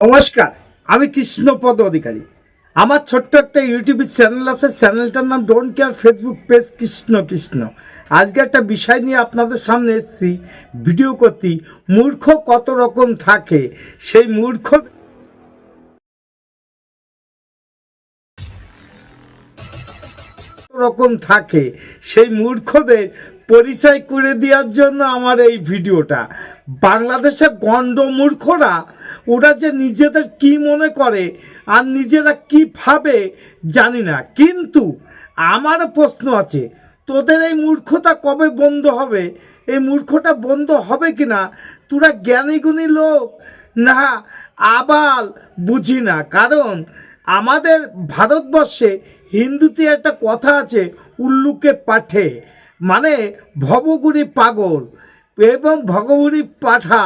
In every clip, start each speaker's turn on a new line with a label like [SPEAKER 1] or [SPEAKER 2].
[SPEAKER 1] নমস্কার, আমি কৃষ্ণপদ অধিকারী। আমার ছোট্ট একটা ইউটিউব চ্যানেল আছে চ্যানেলটার নাম don't care Facebook page Krishna Krishna. আজকে একটা বিষয় নিয়ে আপনাদের সামনে এসেছি ভিডিও করতে মূর্খ কত রকম থাকে? সেই মূর্খ রকম থাকে, সেই মূর্খদের পরিচয় করে দেওয়ার জন্য আমার এই ভিডিওটা। বাংলাদেশের গণ্ড মূর্খরা ওরা যে নিজেদের কি মনে করে আর নিজেরা কি ভাবে জানি না। কিন্তু আমার প্রশ্ন আছে, তোদের এই মূর্খতা কবে বন্ধ হবে? এই মূর্খটা বন্ধ হবে কি না তোরা জ্ঞানী গুণী লোক। না, আবাল বুঝি না। কারণ আমাদের ভারতবর্ষে হিন্দুতে একটা কথা আছে, উল্লুকে পাঠে। মানে ভবগুড়ি পাগল এবং ভগবুড়ি পাঠা,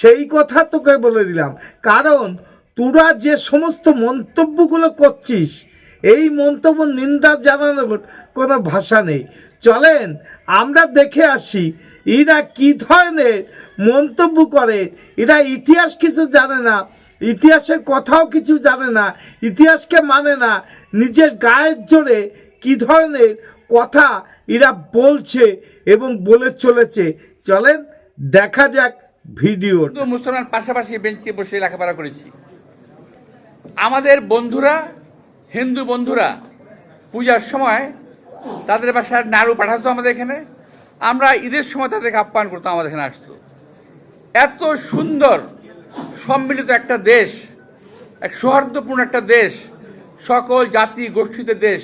[SPEAKER 1] সেই কথা তোকে বলে দিলাম। কারণ তোরা যে সমস্ত মন্তব্যগুলো করছিস, এই মন্তব্য নিন্দা জানানোর কোনো ভাষা নেই। চলেন, আমরা দেখে আসি, এরা কি ধরনের মন্তব্য করে? এরা ইতিহাস কিছু জানে না, ইতিহাসের কথাও কিছু জানে না, ইতিহাসকে মানে না, নিজের গায়ের জোরে কি ধরনের কথা এরা বলছে এবং বলে চলেছে। চলেন, দেখা যাক ভিডিও
[SPEAKER 2] মুসলমান পাশাপাশি বেঞ্চে বসে লেখাপড়া করেছি। আমাদের বন্ধুরা, হিন্দু বন্ধুরা, পূজার সময় তাদের বাসায় নাড়ু পাঠাতো আমাদের এখানে। আমরা ঈদের সময় তাদেরকে আপ্যায়ন করতাম, আমাদের এখানে আসতো। এত সুন্দর, সম্মিলিত একটা দেশ, এক সৌহার্দ্যপূর্ণ একটা দেশ, সকল জাতি গোষ্ঠীতে দেশ,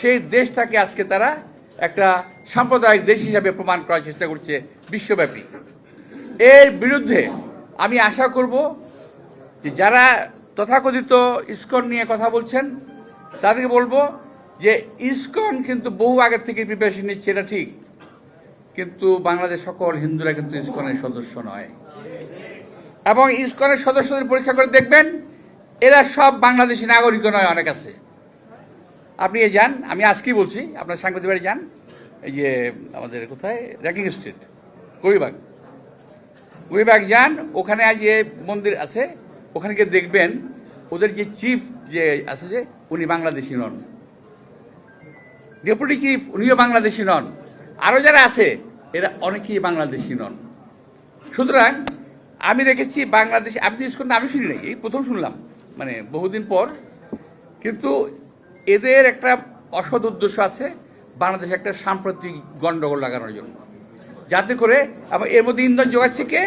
[SPEAKER 2] সেই দেশটাকে আজকে তারা একটা সাম্প্রদায়িক দেশ হিসাবে প্রমাণ করার চেষ্টা করছে বিশ্বব্যাপী। এর বিরুদ্ধে আমি আশা করব যে যারা তথাকথিত ইস্কন নিয়ে কথা বলছেন, তাদেরকে বলব যে ইস্কন কিন্তু বহু আগে থেকে প্রিপারেশন নিচ্ছে, এটা ঠিক। কিন্তু বাংলাদেশ সকল হিন্দুরা কিন্তু ইস্কনের সদস্য নয়। এবং ইস্কনের সদস্যদের পরীক্ষা করে দেখবেন, এরা সব বাংলাদেশি নাগরিক নয়, অনেক আছে। আপনি যান, আমি আজকেই বলছি, আপনার সাংবাদিক বাড়ি যান, এই যে আমাদের কোথায়? Racking street কবিবাগ। কবিবাগ যান, ওখানে যে মন্দির আছে, ওখানে গিয়ে দেখবেন, ওদের যে চিফ যে আছে যে, উনি বাংলাদেশি নন। ডেপুটি চিফ উনিও বাংলাদেশি নন। আরও যারা আছে, এরা অনেকেই বাংলাদেশি নন। সুতরাং, আমি দেখেছি বাংলাদেশ তো ইস্কন, আমি শুনি নাই, এই প্রথম শুনলাম মানে বহুদিন পর। কিন্তু এদের একটা অসৎ উদ্দেশ্য আছে বাংলাদেশে একটা সাম্প্রতিক গন্ডগোল লাগানোর জন্য। যাতে করে আবার এর মধ্যে ইন্ধন যোগাচ্ছে কে?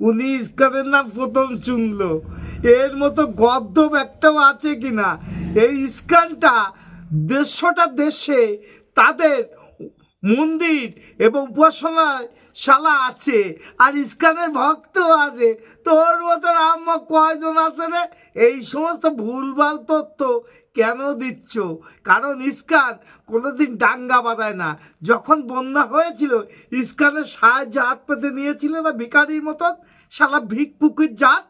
[SPEAKER 1] উনি ইস্কানের নাম প্রথম শুনলো। এর মতো গদ্যব একটাও আছে কিনা? এই ইস্কানটা দেড়শোটা দেশে তাদের মন্দির এবং উপাসনায় শালা আছে, আর ইস্কানের ভক্ত আছে। তোর মতো আম্মা কয়জন আছে রে? এই সমস্ত ভুলভাল তথ্য কেন দিচ্ছ? কারণ ইস্কান কোনোদিন ডাঙ্গা বাঁধায় না। যখন বন্যা হয়েছিল, ইস্কানের সাহায্য হাত পেতে নিয়েছিল না ভিকারির মতন। শালা ভিক্ষুকের জাত,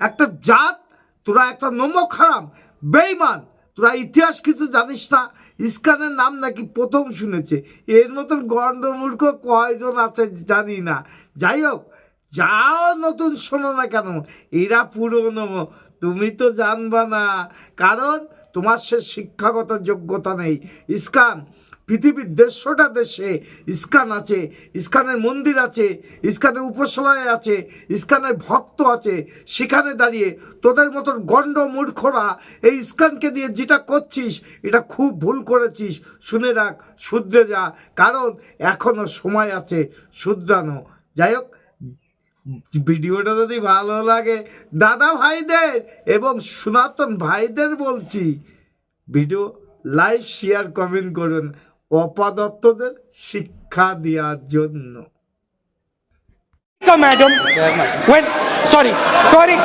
[SPEAKER 1] একটা জাত, তোরা একটা নমক হারাম বেইমান তোরা ইতিহাস কিছু জানিস না। ইস্কানের নাম নাকি প্রথম শুনেছে। এর মতন গণ্ডমূর্খ কয়জন আছে জানি না। যাই হোক, যাও নতুন শোনো না কেন, এরা পুরনো। তুমি তো জানবা না, কারণ তোমার সে শিক্ষাগত যোগ্যতা নেই। ইস্কান পৃথিবীর দেড়শোটা দেশে ইস্কান আছে, ইস্কানের মন্দির আছে, ইস্কানের উপাসনায় আছে, ইস্কানের ভক্ত আছে, সেখানে দাঁড়িয়ে তোদের মতন গণ্ড মূর্খরা এই ইস্কানকে দিয়ে যেটা করছিস, এটা খুব ভুল করেছিস। শুনে রাখ, শুধরে যা, কারণ এখনও সময় আছে শুধরানো। যাই হোক, ভিডিওটা যদি ভালো লাগে, দাদা ভাইদের এবং সনাতন ভাইদের বলছি, ভিডিও লাইক, শেয়ার, কমেন্ট করুন। অপাদত্তদের শিক্ষা দেওয়ার জন্য।
[SPEAKER 3] Madam sorry sorry